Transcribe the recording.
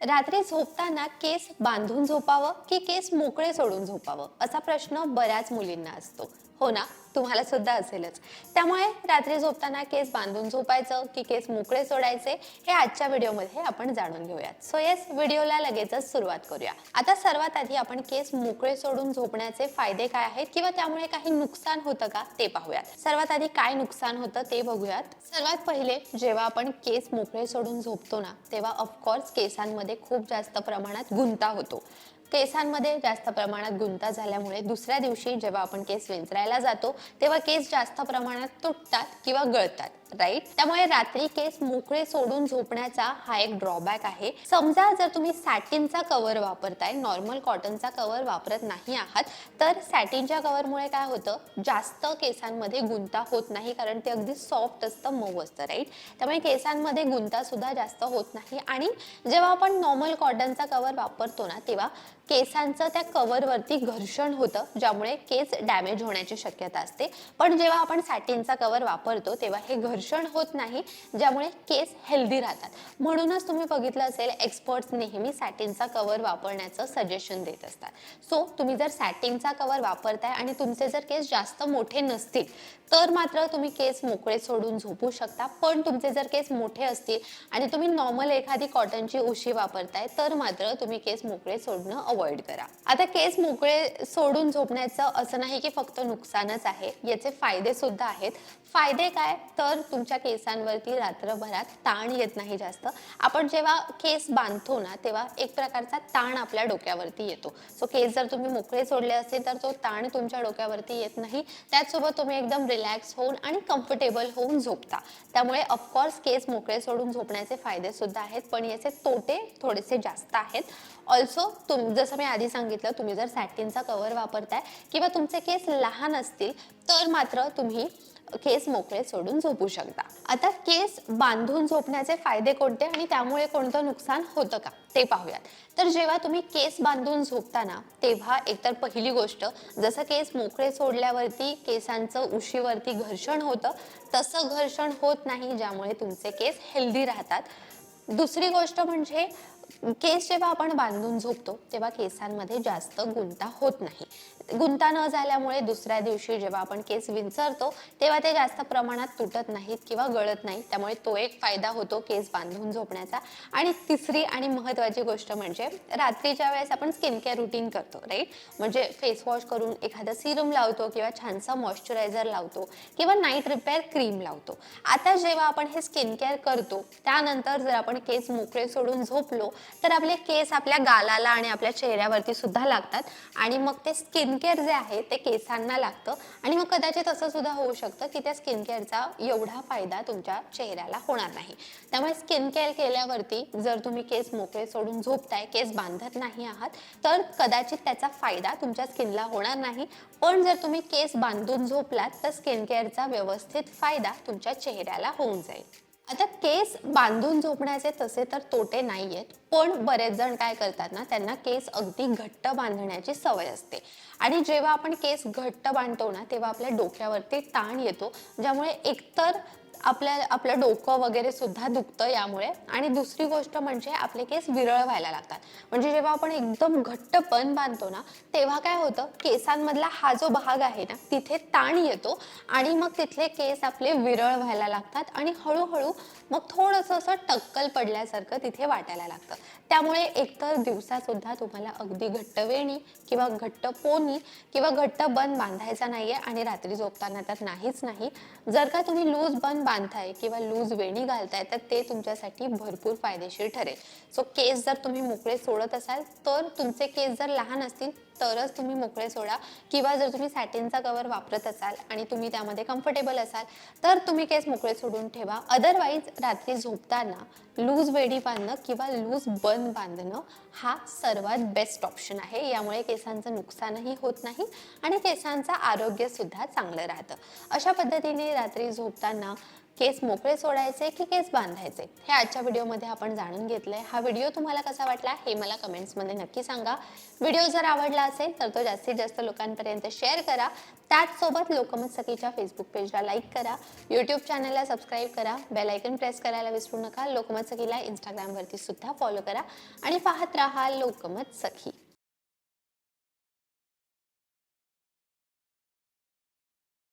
रात्री झोपताना केस बांधून झोपावं की केस मोकळे सोडून झोपावं? असा प्रश्न बऱ्याच मुलींना असतो. हो ना तुम्हाला सुद्धा असेलच. त्यामुळे रात्री झोपताना केस बांधून झोपायचं की केस मोकळे सोडायचे हे आजच्या व्हिडिओमध्ये आपण जाणून घेऊयात. सो येस व्हिडिओला लगेचच सुरुवात करूया. आता सर्वात आधी आपण केस मोकळे सोडून झोपण्याचे फायदे काय आहेत किंवा त्यामुळे काही नुकसान होतं का ते पाहूयात. सर्वात आधी काय नुकसान होतं ते बघूयात. सर्वात पहिले जेव्हा आपण केस मोकळे सोडून झोपतो ना तेव्हा ऑफकोर्स केसांमध्ये खूप जास्त प्रमाणात गुंता होतो. केसांमध्ये जास्त प्रमाणात गुंता झाल्यामुळे दुसऱ्या दिवशी जेव्हा आपण केस विंचरायला जातो तेव्हा केस जास्त प्रमाणात तुटतात किंवा गळतात राईट त्यामुळे रात्री केस मोकळे सोडून झोपण्याचा हा एक ड्रॉबॅक आहे. समजा जर तुम्ही सॅटिनचा कवर वापरताय नॉर्मल कॉटनचा कवर वापरत नाही आहात तर सॅटिनच्या कवरमुळे काय होतं? जास्त केसांमध्ये गुंता होत नाही कारण ते अगदी सॉफ्ट असतं मऊ असतं राईट त्यामुळे केसांमध्ये गुंता सुद्धा जास्त होत नाही. आणि जेव्हा आपण नॉर्मल कॉटनचा कवर वापरतो ना तेव्हा केसांचं त्या कव्हरवरती घर्षण होतं ज्यामुळे केस डॅमेज होण्याची शक्यता असते. पण जेव्हा आपण सॅटिनचा कवर वापरतो तेव्हा हे घर्षण होत नाही ज्यामुळे केस हेल्दी राहतात. म्हणूनच तुम्ही बघितलं असेल एक्सपर्ट्स नेहमी सॅटिनचा कवर वापरण्याचं सजेशन देत असतात. सो तुम्ही जर सॅटिनचा कव्हर वापरताय आणि तुमचे जर केस जास्त मोठे नसतील तर मात्र तुम्ही केस मोकळे सोडून झोपू शकता. पण तुमचे जर केस मोठे असतील आणि तुम्ही नॉर्मल एखादी कॉटनची उशी वापरताय तर मात्र तुम्ही केस मोकळे सोडणं अवॉइड करा. आता केस मोकळे सोडून झोपण्याचं असं नाही की फक्त नुकसानच आहे. याचे फायदे सुद्धा आहेत. फायदे काय? तर तुमच्या केसांवरती रात्रभरात ताण येत नाही जास्त. आपण जेव्हा केस बांधतो ना तेव्हा एक प्रकारचा ताण आपल्या डोक्यावरती येतो. सो केस जर तुम्ही मोकळे सोडले असेल तर तो ताण तुमच्या डोक्यावरती येत नाही. त्याचसोबत तुम्ही एकदम रिलॅक्स होऊन आणि कम्फर्टेबल होऊन झोपता. त्यामुळे ऑफकोर्स केस मोकळे सोडून झोपण्याचे फायदे सुद्धा आहेत पण याचे तोटे थोडेसे जास्त आहेत. ऑल्सो तुम जसं मी आधी सांगितलं तुम्ही जर सॅटिनचा कव्हर वापरताय किंवा तुमचे केस लहान असतील तर मात्र तुम्ही केस मोकळे सोडून झोपू शकता. आता केस बांधून झोपण्याचे फायदे कोणते आणि त्यामुळे कोणतं नुकसान होतं का ते पाहूयात. तर जेव्हा तुम्ही केस बांधून झोपताना तेव्हा एकतर पहिली गोष्ट जसं केस मोकळे सोडल्यावरती केसांचं उशीवरती घर्षण होतं तसं घर्षण होत नाही ज्यामुळे तुमचे केस हेल्दी राहतात. दुसरी गोष्ट म्हणजे केस जेव्हा आपण बांधून झोपतो तेव्हा केसांमध्ये जास्त गुंता होत नाही. गुंता न झाल्यामुळे दुसऱ्या दिवशी जेव्हा आपण केस विंचरतो तेव्हा ते जास्त प्रमाणात तुटत नाहीत किंवा गळत नाही त्यामुळे तो एक फायदा होतो केस बांधून झोपण्याचा. आणि तिसरी आणि महत्त्वाची गोष्ट म्हणजे रात्रीच्या वेळेस आपण स्किन केअर रुटीन करतो राईट म्हणजे फेस वॉश करून एखादं सिरम लावतो किंवा छानसा मॉइश्चरायझर लावतो किंवा नाईट रिपेअर क्रीम लावतो. आता जेव्हा आपण हे स्किन केअर करतो त्यानंतर जर आपण केस मोकळे सोडून झोपलो तर आपले केस आपल्या गालाला आणि आपल्या चेहऱ्यावरती सुद्धा लागतात. आणि मग ते स्किन केअर जे आहे ते केसांना लागतं. आणि मग कदाचित असं सुद्धा होऊ शकतं की त्या स्किन केअरचा एवढा फायदा तुमच्या चेहऱ्याला होणार नाही. त्यामुळे स्किन केअर केल्यावरती जर तुम्ही केस मोकळे सोडून झोपताय केस बांधत नाही आहात तर कदाचित त्याचा फायदा तुमच्या स्किनला होणार नाही. पण जर तुम्ही केस बांधून झोपलात तर स्किन केअरचा व्यवस्थित फायदा तुमच्या चेहऱ्याला होऊन जाईल. आता केस बांधून झोपण्याचे तसे तर तोटे नाही आहेत पण बरेच जण काय करतात ना त्यांना केस अगदी घट्ट बांधण्याची सवय असते. आणि जेव्हा आपण केस घट्ट बांधतो ना तेव्हा आपल्या डोक्यावरती ताण येतो ज्यामुळे एकतर आपल्या आपलं डोकं वगैरे सुद्धा दुखतं यामुळे. आणि दुसरी गोष्ट म्हणजे आपले केस विरळ व्हायला लागतात. म्हणजे जेव्हा आपण एकदम घट्ट पण बांधतो ना तेव्हा काय होतं? केसांमधला हा जो भाग आहे ना तिथे ताण येतो आणि मग तिथले केस आपले विरळ व्हायला लागतात आणि हळूहळू मग थोडंसं असं टक्कल पडल्यासारखं तिथे वाटायला लागतं. त्यामुळे एकतर दिवसासुद्धा तुम्हाला अगदी घट्ट वेणी किंवा घट्ट पोनी किंवा घट्ट बन बांधायचा नाहीये आणि रात्री झोपताना तर नाहीच नाही. जर का तुम्ही लूज बन बांधताय किंवा लूज वेणी घालताय तर ते तुमच्यासाठी भरपूर फायदेशीर ठरेल. सो केस जर तुम्ही मोकळे सोडत असाल तर तुमचे केस जर लहान असतील तरच तुम्ही मोकळे सोडा. किंवा जर तुम्ही सॅटिनचा कवर वापरत असाल आणि तुम्ही त्यामध्ये कम्फर्टेबल असाल तर तुम्ही केस मोकळे सोडून ठेवा. अदरवाईज रात्री झोपताना लूज वेडी बांधणं किंवा लूज बन बांधणं हा सर्वात बेस्ट ऑप्शन आहे. यामुळे केसांचं नुकसानही होत नाही आणि केसांचं आरोग्यसुद्धा चांगलं राहतं. अशा पद्धतीने रात्री झोपताना केस मोकळे सोडायचे की केस बांधायचे? हे आजच्या व्हिडिओमध्ये आपण जाणून घेतलंय. हा व्हिडिओ तुम्हाला कसा वाटला हे मला कमेंट्समध्ये नक्की सांगा. व्हिडिओ जर आवडला असेल तर तो जास्तीत जास्त लोकांपर्यंत शेअर करा. त्याचसोबत लोकमत सखीच्या फेसबुक पेजला लाईक करा. यूट्यूब चॅनलला सबस्क्राईब करा. बेल आयकन प्रेस करायला विसरू नका. लोकमत सखीला इंस्टाग्रामवरती सुद्धा फॉलो करा. आणि पाहत राहा लोकमत सखी